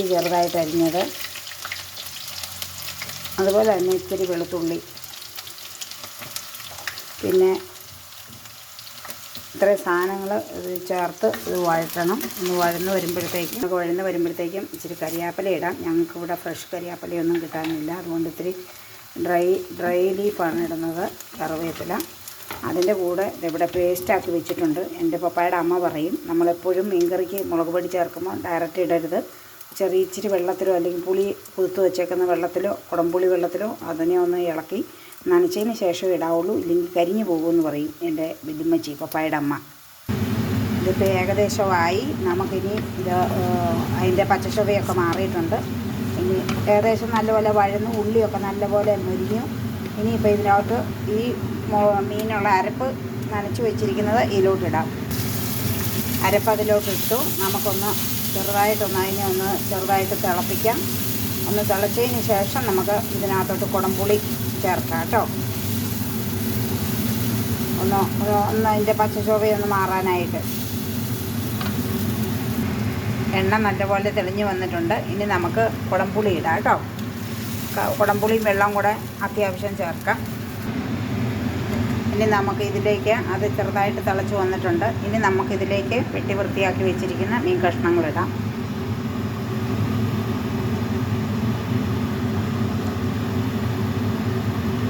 ഇഞ്ചി ചെറുതായിട്ട് അരിഞ്ഞത്. അതുപോലെ തന്നെ ഇത്തിരി വെളുത്തുള്ളി. പിന്നെ ഇത്രയും സാധനങ്ങൾ ചേർത്ത് ഇത് വഴറ്റണം. ഒന്ന് വഴന്ന് വരുമ്പോഴത്തേക്കും നമുക്ക് വഴന്ന് വരുമ്പോഴത്തേക്കും ഇച്ചിരി കരിയാപ്പല ഇടാം. ഞങ്ങൾക്കിവിടെ ഫ്രഷ് കരിയാപ്പലയൊന്നും കിട്ടാനില്ല. അതുകൊണ്ട് ഇത്തിരി ഡ്രൈ ഡ്രൈ ലീഫാണ് ഇടുന്നത് കറിവേപ്പില. അതിന്റെ കൂടെ ഇവിടെ പേസ്റ്റാക്കി വെച്ചിട്ടുണ്ട്. എന്റെ പപ്പായുടെ അമ്മ പറയും നമ്മളെപ്പോഴും മീൻകറിക്ക് മുളക് പൊടി ചേർക്കുമ്പോൾ ഡയറക്റ്റ് ഇടരുത്. ചെറിയ ഇച്ചിരി വെള്ളത്തിലോ അല്ലെങ്കിൽ പുളി കുതിർത്ത് വെച്ചേക്കുന്ന വെള്ളത്തിലോ കുടംപുളി വെള്ളത്തിലോ അതിനെ ഒന്ന് ഇളക്കി നനച്ചതിന് ശേഷം ഇടാവുള്ളൂ. ഇല്ലെങ്കിൽ കരിഞ്ഞു പോകുമെന്ന് പറയും എന്റെ വല്യമ്മച്ചി പപ്പായുടെ അമ്മ. ഇതിപ്പോൾ ഏകദേശമായി നമുക്കിനി ഇത് അതിന്റെ പച്ചച്ചുവയൊക്കെ മാറിയിട്ടുണ്ട്. ഇനി ഏകദേശം നല്ലപോലെ വഴന്ന് ഉള്ളിയൊക്കെ നല്ലപോലെ മുരിഞ്ഞു ഇനിയിപ്പോൾ ഇതിനകത്ത് ഈ മീനുള്ള അരപ്പ് നനച്ച് വെച്ചിരിക്കുന്നത് ഇതിലോട്ടിടാം. അരപ്പ് അതിലോട്ടിട്ടു. നമുക്കൊന്ന് ചെറുതായിട്ടൊന്ന് അതിനെ ഒന്ന് ചെറുതായിട്ട് തിളപ്പിക്കാം. ഒന്ന് തിളച്ചതിന് ശേഷം നമുക്ക് ഇതിനകത്തോട്ട് കുടംപുളി ചേർക്കാം കേട്ടോ. ഒന്ന് ഒന്ന് അതിന്റെ പച്ചച്ചോവയൊന്ന് മാറാനായിട്ട്. എണ്ണ നല്ലപോലെ തെളിഞ്ഞു വന്നിട്ടുണ്ട്. ഇനി നമുക്ക് കുടംപുളി ഇടാം കേട്ടോ. കുടംപുളിയും വെള്ളം കൂടെ അത്യാവശ്യം ചേർക്കാം. ഇനി നമുക്ക് ഇതിലേക്ക് അത് ചെറുതായിട്ട് തിളച്ച് വന്നിട്ടുണ്ട്. ഇനി നമുക്കിതിലേക്ക് വെട്ടി വൃത്തിയാക്കി വെച്ചിരിക്കുന്ന മീൻ കഷ്ണങ്ങൾ ഇടാം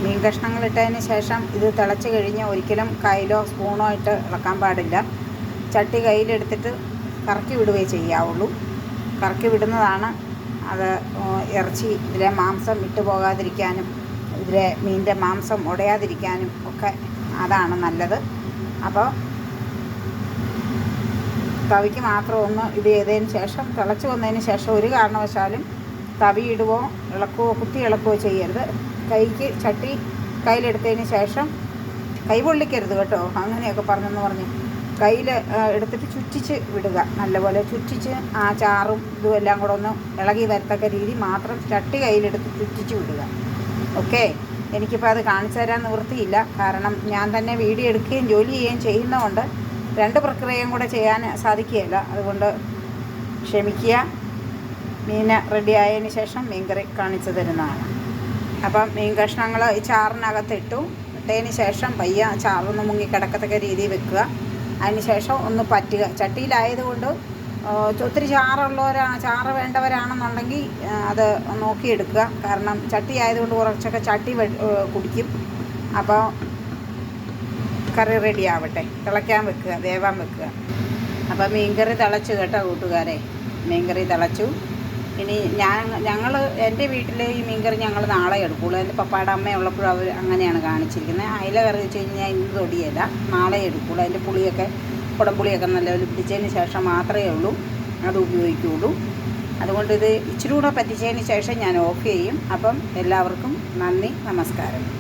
മീൻ കഷ്ണങ്ങൾ ഇട്ടതിന് ശേഷം ഇത് തിളച്ച് കഴിഞ്ഞ് ഒരിക്കലും കയ്യിലോ സ്പൂണോ ഇട്ട് ഇളക്കാൻ പാടില്ല. ചട്ടി കയ്യിലെടുത്തിട്ട് കറക്കി വിടുകയേ ചെയ്യാവുള്ളൂ. കറക്കി വിടുന്നതാണ് അത് ഇറച്ചി ഇതിലെ മാംസം വിട്ടുപോകാതിരിക്കാനും ഇതിലെ മീനിന്റെ മാംസം ഉടയാതിരിക്കാനും ഒക്കെ അതാണ് നല്ലത്. അപ്പോൾ തവിക്ക് മാത്രം ഒന്ന് ഇത് ചെയ്തതിന് ശേഷം തിളച്ച് വന്നതിന് ശേഷം ഒരു കാരണവശാലും തവി ഇടുവോ ഇളക്കുവോ കുത്തി ഇളക്കുവോ ചെയ്യരുത്. കൈക്ക് ചട്ടി കയ്യിലെടുത്തതിന് ശേഷം കൈ പൊള്ളിക്കരുത് കേട്ടോ. അങ്ങനെയൊക്കെ പറഞ്ഞെന്ന് പറഞ്ഞ് കയ്യിൽ എടുത്തിട്ട് ചുറ്റിച്ച് വിടുക നല്ലപോലെ. ചുറ്റിച്ച് ആ ചാറും ഇതും എല്ലാം കൂടെ ഒന്ന് ഇളകി വരത്തക്ക രീതി മാത്രം ചട്ടി കയ്യിലെടുത്ത് ചുറ്റിച്ച് വിടുക. ഓക്കെ? എനിക്കിപ്പോൾ അത് കാണിച്ചു തരാൻ നിവൃത്തിയില്ല. കാരണം ഞാൻ തന്നെ വീഡിയോ എടുക്കുകയും ജോലി ചെയ്യുകയും ചെയ്യുന്നതുകൊണ്ട് രണ്ട് പ്രക്രിയയും കൂടെ ചെയ്യാൻ സാധിക്കുകയില്ല. അതുകൊണ്ട് ക്ഷമിക്കുക. മീൻ റെഡി ആയതിന് ശേഷം മീൻകറി കാണിച്ചു തരുന്നതാണ്. അപ്പം മീൻ കഷ്ണങ്ങൾ ഈ ചാറിനകത്ത് ഇട്ടു ഇട്ടതിന് ശേഷം പയ്യ ചാറൊന്ന് മുങ്ങി കിടക്കത്തക്ക രീതിയിൽ വെക്കുക. അതിന് ശേഷം ഒന്ന് പറ്റുക. ചട്ടിയിലായതുകൊണ്ട് ഒത്തിരി ചാറുള്ളവരാ ചാറ് വേണ്ടവരാണെന്നുണ്ടെങ്കിൽ അത് നോക്കിയെടുക്കുക. കാരണം ചട്ടി ആയതുകൊണ്ട് കുറച്ചൊക്കെ ചട്ടി കുടിക്കും. അപ്പോൾ കറി റെഡി ആവട്ടെ. തിളയ്ക്കാൻ വെക്കുക വേവാൻ വെക്കുക. അപ്പോൾ മീൻകറി തിളച്ചു കേട്ടോ കൂട്ടുകാരെ. മീൻകറി തിളച്ചു. ഇനി ഞാൻ ഞങ്ങൾ എന്റെ വീട്ടിൽ ഈ മീൻകറി ഞങ്ങൾ നാളെ എടുക്കുള്ളൂ. എന്റെ പപ്പായുടെ അമ്മ ഉള്ളപ്പോഴും അവർ അങ്ങനെയാണ് കാണിച്ചിരിക്കുന്നത്. അയില കറി വെച്ച് കഴിഞ്ഞാൽ ഇന്ന് തൊടിയല്ല. നാളെ എടുക്കുള്ളൂ. അതിന്റെ പുളിയൊക്കെ കുടംപുളിയൊക്കെ നല്ലപോലെ പിടിച്ചതിന് ശേഷം മാത്രമേ ഉള്ളൂ. അത് ഉപയോഗിക്കുകയുള്ളൂ. അതുകൊണ്ട് ഇത് ഇച്ചിരി കൂടെ പറ്റിച്ചതിന് ശേഷം ഞാൻ ഓഫ് ചെയ്യും. അപ്പം എല്ലാവർക്കും നന്ദി നമസ്കാരം.